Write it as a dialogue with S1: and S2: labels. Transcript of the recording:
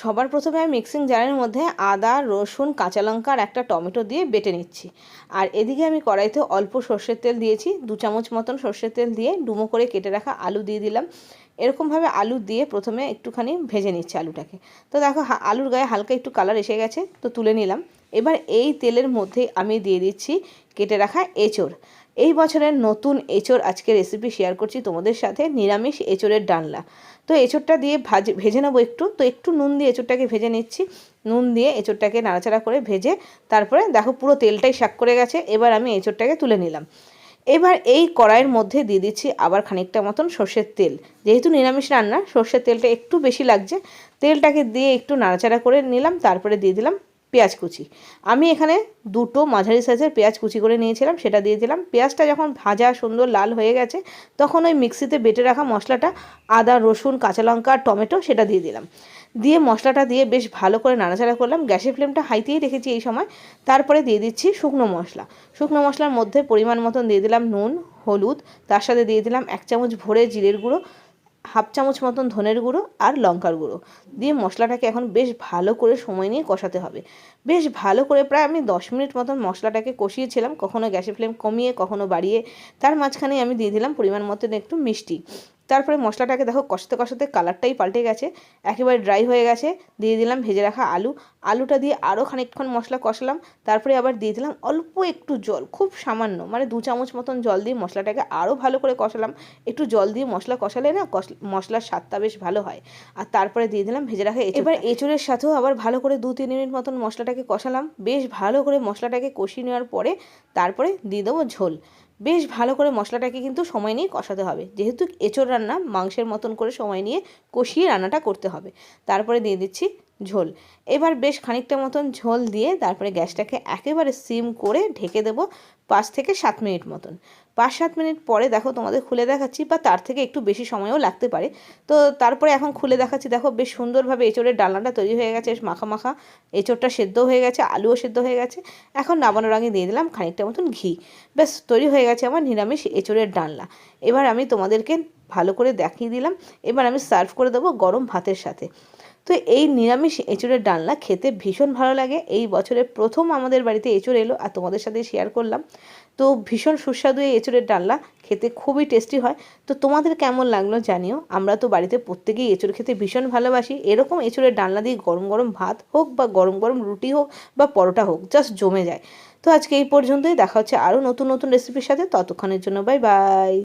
S1: সবার প্রথমে আমি মিক্সিং জারের মধ্যে আদা, রসুন, কাঁচা লঙ্কা একটা টমেটো দিয়ে বেটে নিচ্ছি। আর এদিকে আমি কড়াইতে অল্প সর্ষের তেল দিয়েছি, দু চামচ মতন সর্ষের তেল দিয়ে ডুমো করে কেটে রাখা আলু দিয়ে দিলাম। এরকমভাবে আলু দিয়ে প্রথমে একটুখানি ভেজে নিচ্ছি আলুটাকে। তো দেখো আলুর গায়ে হালকা একটু কালার এসে গেছে, তো তুলে নিলাম। এবার এই তেলের মধ্যে আমি দিয়ে দিচ্ছি কেটে রাখা এঁচড়। এই বছরের নতুন এঁচড় আজকে রেসিপি শেয়ার করছি তোমাদের সাথে, নিরামিষ এঁচড়ের ডালনা। তো এঁচড়টা দিয়ে ভাজ, ভেজে নেব একটু। তো একটু নুন দিয়ে এঁচড়টাকে ভেজে নিচ্ছি। নুন দিয়ে এঁচড়টাকে নাড়াচাড়া করে ভেজে তারপরে দেখো পুরো তেলটাই শাক করে গেছে, এবার আমি এঁচড়টাকে তুলে নিলাম। এবার এই কড়াইয়ের মধ্যে দিয়ে দিচ্ছি আবার খানিকটা মতন সর্ষের তেল। যেহেতু নিরামিষ রান্না, সর্ষের তেলটা একটু বেশি লাগছে, তেলটাকে দিয়ে একটু নাড়াচাড়া করে নিলাম, তারপরে দিয়ে দিলাম পেঁয়াজ কুচি। আমি এখানে দুটো মাঝারি সাইজের পেঁয়াজ কুচি করে নিয়েছিলাম, সেটা দিয়ে দিলাম। পেঁয়াজটা যখন ভাজা সুন্দর লাল হয়ে গেছে, তখন ওই মিক্সিতে বেটে রাখা মশলাটা, আদা, রসুন, কাঁচা লঙ্কা, টমেটো, সেটা দিয়ে দিলাম। দিয়ে মশলাটা দিয়ে বেশ ভালো করে নাড়াচাড়া করলাম। গ্যাসের ফ্লেমটা হাইতেই রেখেছি এই সময়। তারপরে দিয়ে দিচ্ছি শুকনো মশলা। শুকনো মশলার মধ্যে পরিমাণ মতন দিয়ে দিলাম নুন, হলুদ, তার সাথে দিয়ে দিলাম এক চামচ ভরে জিরের গুঁড়ো হাফ চামচ মতন ধনের গুঁড়ো আর লঙ্কার গুঁড়ো। দিয়ে মশলাটাকে এখন বেশ ভালো করে সময় নিয়ে কষাতে হবে। বেশ ভালো করে প্রায় আমি দশ মিনিট মতন মশলাটাকে কষিয়েছিলাম, কখনো গ্যাসের ফ্লেম কমিয়ে, কখনো বাড়িয়ে। তার মাঝখানে আমি দিয়ে দিলাম পরিমাণ মতন একটু মিষ্টি। তারপরে মশলাটাকে দেখো কষাতে কষতে কালারটাই পাল্টে গেছে, একেবারে ড্রাই হয়ে গেছে। দিয়ে দিলাম ভেজে রাখা আলু। আলুটা দিয়ে আরও খানিকক্ষণ মশলা কষালাম, তারপরে আবার দিয়ে দিলাম অল্প একটু জল, খুব সামান্য মানে দু চামচ মতন জল দিয়ে মশলাটাকে আরও ভালো করে কষালাম। একটু জল দিয়ে মশলা কষালে না মশলার স্বাদটা বেশ ভালো হয়। আর তারপরে দিয়ে দিলাম ভেজে রাখা এবার এঁচড়ের সাথেও আবার ভালো করে দু তিন মিনিট মতন মশলাটাকে কষালাম। বেশ ভালো করে মশলাটাকে কষিয়ে নেওয়ার পরে তারপরে দিয়ে দেবো ঝোল। বেশ ভালো করে মশলাটাকে কিন্তু সময় নিয়ে কষাতে হবে। যেহেতু এঁচোড় রান্না মাংসের মতন করে সময় নিয়ে কষিয়ে রান্নাটা করতে হবে। তারপরে দিয়ে দিচ্ছি ঝোল। এবার বেশ খানিকটা মতন ঝোল দিয়ে তারপরে গ্যাসটাকে একেবারে সিম করে ঢেকে দেবো পাঁচ থেকে সাত মিনিট মতন। পাঁচ সাত মিনিট পরে দেখো তোমাদের খুলে দেখাচ্ছি বা তার থেকে একটু বেশি সময়ও লাগতে পারে। তো তারপরে এখন খুলে দেখাচ্ছি, দেখো বেশ সুন্দরভাবে এঁচড়ের ডালনাটা তৈরি হয়ে গেছে মাখা মাখা। এঁচড়টা সেদ্ধ হয়ে গেছে, আলুও সেদ্ধ হয়ে গেছে। এখন নামানোর আগে দিয়ে দিলাম খানিকটা মতন ঘি। ব্যাস, তৈরি হয়ে গেছে আমার নিরামিষ এঁচড়ের ডালনা। এবার আমি তোমাদেরকে ভালো করে দেখিয়ে দিলাম। এবার আমি সার্ভ করে দেবো গরম ভাতের সাথে। তো এই নিরামিষ এঁচড়ের ডালনা খেতে ভীষণ ভালো লাগে। এই বছরের প্রথম আমাদের বাড়িতে এঁচড় এলো আর তোমাদের সাথে শেয়ার করলাম। তো ভীষণ সুস্বাদু এই এঁচড়ের ডালনা, খেতে খুবই টেস্টি হয়। তো তোমাদের কেমন লাগল জানিও। আমরা তো বাড়িতে প্রত্যেকেই এঁচড় খেতে ভীষণ ভালোবাসি। এরকম এঁচড়ের ডালনা দিয়ে গরম গরম ভাত হোক বা গরম গরম রুটি হোক বা পরোটা হোক জাস্ট জমে যায়। তো আজকে এই পর্যন্তই। দেখা হচ্ছে আরও নতুন নতুন রেসিপির সাথে। ততক্ষণের জন্য বাই বাই